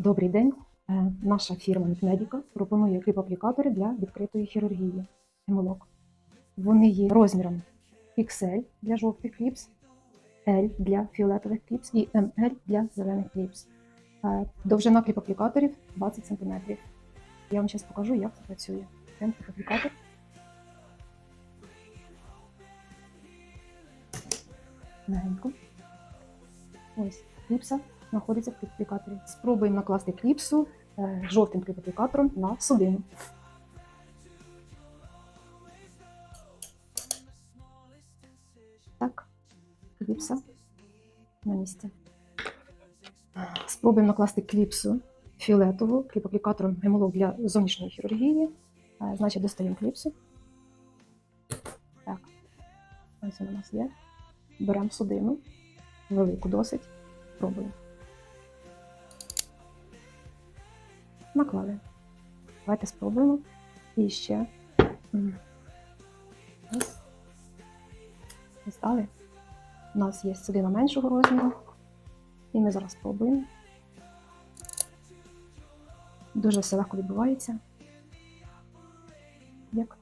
Добрий день. Е, Наша фірма Медіка пропонує кліп-аплікатори для відкритої хірургії. Гемолог. Вони є розміром XL для жовтих кліпс, L для фіолетових кліпс і ML для зелених кліпс. Е, Довжина кліп-аплікаторів 20 см. Я вам зараз покажу, як це працює. Кліп-аплікатор. Легенько. Ось кліпса знаходиться в кліп-аплікаторі. Спробуємо накласти кліпсу е, жовтим кліп-аплікатором на судину. Так, кліпса на місці. Спробуємо накласти кліпсу фіолетову кліп-аплікатором гемолог для зовнішньої хірургії. Е, Значить, достаємо кліпсу. Так, ось у нас є. Беремо судину, велику досить, пробуємо. Наклали. Давайте спробуємо. І ще. Ось. Ось далі. У нас є судина меншого розміру. І ми зараз спробуємо. Дуже все легко відбувається. Як